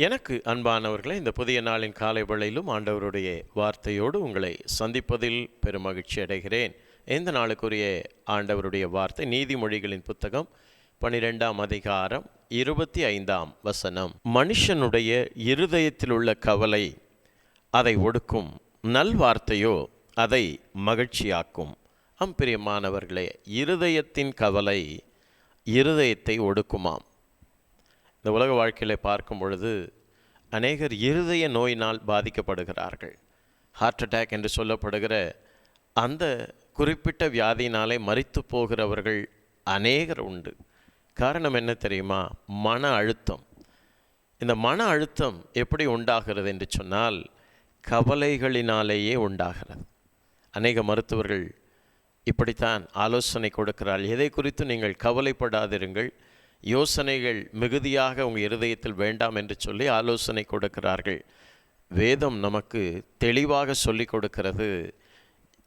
எனக்கு அன்பானவர்களே இந்த புதிய நாளின் காலை வேளையிலும் ஆண்டவருடைய வார்த்தையோடு உங்களை சந்திப்பதில் பெருமகிழ்ச்சி அடைகிறேன். இந்த நாளுக்குரிய ஆண்டவருடைய வார்த்தை நீதிமொழிகளின் புத்தகம் பனிரெண்டாம் அதிகாரம் இருபத்தி ஐந்தாம் வசனம். மனுஷனுடைய இருதயத்தில் உள்ள கவலை அதை ஒடுக்கும். நல்வார்த்தையோ அதை மகிழ்ச்சியாக்கும். அம் பிரியமானவர்களே இருதயத்தின் கவலை இருதயத்தை ஒடுக்குமாம். இந்த உலக வாழ்க்கையில் பார்க்கும் பொழுது அநேகர் இருதய நோயினால் பாதிக்கப்படுகிறார்கள். ஹார்ட் அட்டாக் என்று சொல்லப்படுகிற அந்த குறிப்பிட்ட வியாதியினாலே மறித்து போகிறவர்கள் அநேகர் உண்டு. காரணம் என்ன தெரியுமா? மன அழுத்தம். இந்த மன அழுத்தம் எப்படி உண்டாகிறது என்று சொன்னால் கவலைகளினாலேயே உண்டாகிறது. அநேக மருத்துவர்கள் இப்படித்தான் ஆலோசனை கொடுக்கிறாள் எதை குறித்து நீங்கள் கவலைப்படாதிருங்கள். யோசனைகள் மிகுதியாக உங்கள் இருதயத்தில் வேண்டாம் என்று சொல்லி ஆலோசனை கொடுக்கிறார்கள். வேதம் நமக்கு தெளிவாக சொல்லி கொடுக்கிறது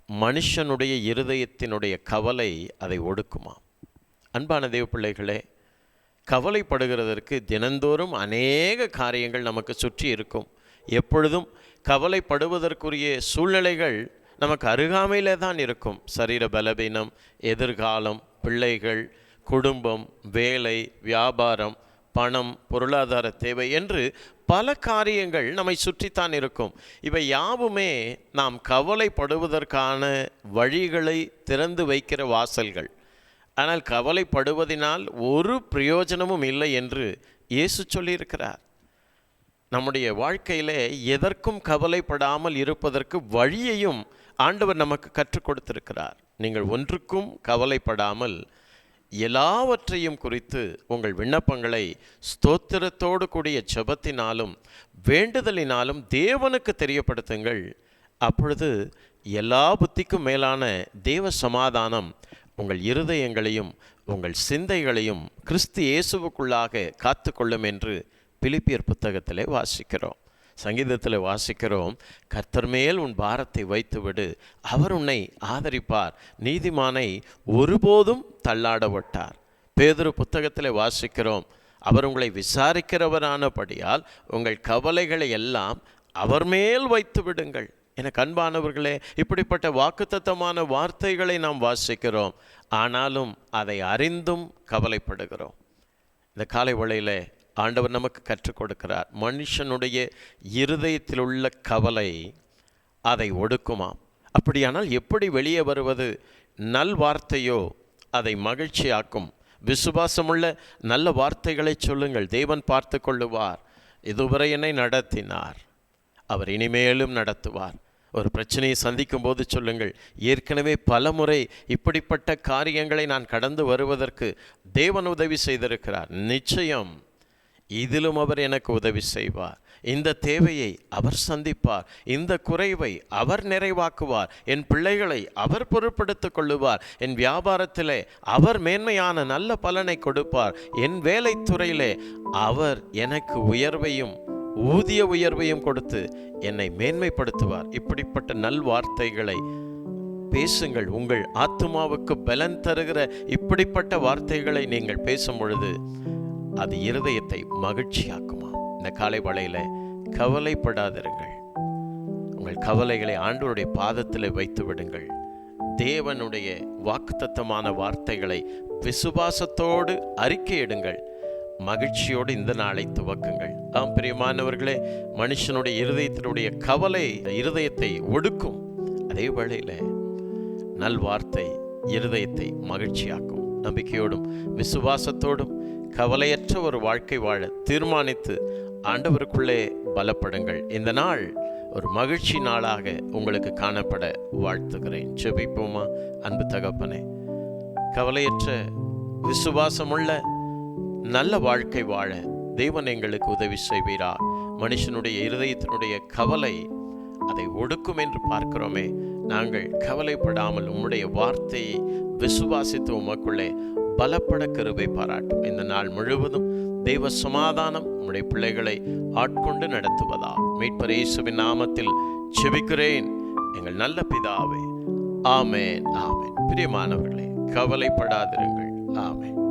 மனுஷனுடைய இருதயத்தினுடைய கவலை அதை ஒடுக்குமா? அன்பான தேவ பிள்ளைகளே கவலைப்படுகிறதற்கு தினந்தோறும் அநேக காரியங்கள் நமக்கு சுற்றி இருக்கும். எப்பொழுதும் கவலைப்படுவதற்குரிய சூழ்நிலைகள் நமக்கு அருகாமையிலே தான் இருக்கும். சரீர பலவீனம் எதிர்காலம் பிள்ளைகள் குடும்பம் வேலை வியாபாரம் பணம் பொருளாதார தேவை என்று பல காரியங்கள் நம்மை சுற்றித்தான் இருக்கும். இவை யாவுமே நாம் கவலைப்படுவதற்கான வழிகளை திறந்து வைக்கிற வாசல்கள். ஆனால் கவலைப்படுவதினால் ஒரு பிரயோஜனமும் இல்லை என்று இயேசு சொல்லியிருக்கிறார். நம்முடைய வாழ்க்கையிலே எதற்கும் கவலைப்படாமல் இருப்பதற்கு வழியையும் ஆண்டவர் நமக்கு கற்றுக் கொடுத்திருக்கிறார். நீங்கள் ஒன்றுக்கும் கவலைப்படாமல் எல்லாவற்றையும் குறித்து உங்கள் விண்ணப்பங்களை ஸ்தோத்திரத்தோடு கூடிய ஜபத்தினாலும் வேண்டுதலினாலும் தேவனுக்கு தெரியப்படுத்துங்கள். அப்பொழுது எல்லா புத்திக்கும் மேலான தேவ சமாதானம் உங்கள் இருதயங்களையும் உங்கள் சிந்தைகளையும் கிறிஸ்து இயேசுவுக்குள்ளாக காத்து கொள்ளும் என்று பிலிப்பியர் புத்தகத்திலே வாசிக்கிறோம். சங்கீதத்தில் வாசிக்கிறோம் கர்த்தர் மேல் உன் பாரத்தை வைத்துவிடு அவர் உன்னை ஆதரிப்பார் நீதிமானை ஒருபோதும் தள்ளாடவிட்டார் பேதுரு புத்தகத்தில் வாசிக்கிறோம் அவர் உங்களை விசாரிக்கிறவரானபடியால் உங்கள் கவலைகளை எல்லாம் அவர் மேல் வைத்து விடுங்கள் எனக்கு அன்பானவர்களே இப்படிப்பட்ட வாக்குத்தத்தமான வார்த்தைகளை நாம் வாசிக்கிறோம் ஆனாலும் அதை அறிந்தும் கவலைப்படுகிறோம். இந்த காலை வழியில் ஆண்டவர் நமக்கு கற்றுக் கொடுக்கிறார். மனுஷனுடைய இருதயத்தில் உள்ள கவலை அதை ஒடுக்குமாம் அப்படியானால் எப்படி வெளியே வருவது? நல் வார்த்தையோ அதை மகிழ்ச்சியாக்கும். விசுவாசமுள்ள நல்ல வார்த்தைகளை சொல்லுங்கள். தேவன் பார்த்து கொள்ளுவார். இதுவரை என்னை நடத்தினார். அவர் இனிமேலும் நடத்துவார். ஒரு பிரச்சனையை சந்திக்கும் போது சொல்லுங்கள். ஏற்கனவே பல முறை இப்படிப்பட்ட காரியங்களை நான் கடந்து வருவதற்கு தேவன் உதவி செய்திருக்கிறார். நிச்சயம் இதிலும் அவர் எனக்கு உதவி செய்வார். இந்த தேவையை அவர் சந்திப்பார். இந்த குறைவை அவர் நிறைவாக்குவார். என் பிள்ளைகளை அவர் பொருட்படுத்திக் கொள்ளுவார். என் வியாபாரத்திலே அவர் மேன்மையான நல்ல பலனை கொடுப்பார். என் வேலைத்துறையிலே அவர் எனக்கு உயர்வையும் ஊதிய உயர்வையும் கொடுத்து என்னை மேன்மைப்படுத்துவார். இப்படிப்பட்ட நல்வார்த்தைகளை பேசுங்கள். உங்கள் ஆத்மாவுக்கு பலன் தருகிற இப்படிப்பட்ட வார்த்தைகளை நீங்கள் பேசும் பொழுது அது இருதயத்தை மகிழ்ச்சியாக்குமா? இந்த காலை வலையில் கவலைப்படாதிருங்கள். உங்கள் கவலைகளை ஆண்டவருடைய பாதத்தில் வைத்து விடுங்கள். தேவனுடைய வாக்குத்தத்தமான வார்த்தைகளை விசுவாசத்தோடு அறிக்கையிடுங்கள். மகிழ்ச்சியோடு இந்த நாளை துவக்குங்கள். ஆம் பிரியமானவர்களே மனுஷனுடைய இருதயத்தினுடைய கவலை இருதயத்தை ஒடுக்கும். அதே வேளையில் நல்வார்த்தை இருதயத்தை மகிழ்ச்சியாக்கும். நம்பிக்கையோடும் விசுவாசத்தோடும் கவலையற்ற ஒரு வாழ்க்கை வாழ தீர்மானித்து ஆண்டவருக்குள்ளே பலப்படுங்கள். இந்த நாள் ஒரு மகிழ்ச்சி நாளாக உங்களுக்கு காணப்பட வாழ்த்துகிறேன். செபிப்போமா? அன்பு தகப்பனே கவலையற்ற விசுவாசமுள்ள நல்ல வாழ்க்கை வாழ தேவன் எங்களுக்கு உதவி செய்வீரா? மனுஷனுடைய இருதயத்தினுடைய கவலை அதை ஒடுக்கும் என்று பார்க்கிறோமே. நாங்கள் கவலைப்படாமல் உம்முடைய வார்த்தையை விசுவாசித்து உமக்குள்ளே பலப்பட கருவை பாராட்டும் இந்த நாள் முழுவதும் தெய்வ சமாதானம் உம்முடைய பிள்ளைகளை ஆட்கொண்டு நடத்துவதா? மீட்பர் இயேசுவின் நாமத்தில் செபிக்கிறேன். எங்கள் நல்ல பிதாவே ஆமேன் ஆமேன். பிரியமானவர்களே கவலைப்படாதிருங்கள் ஆமேன்.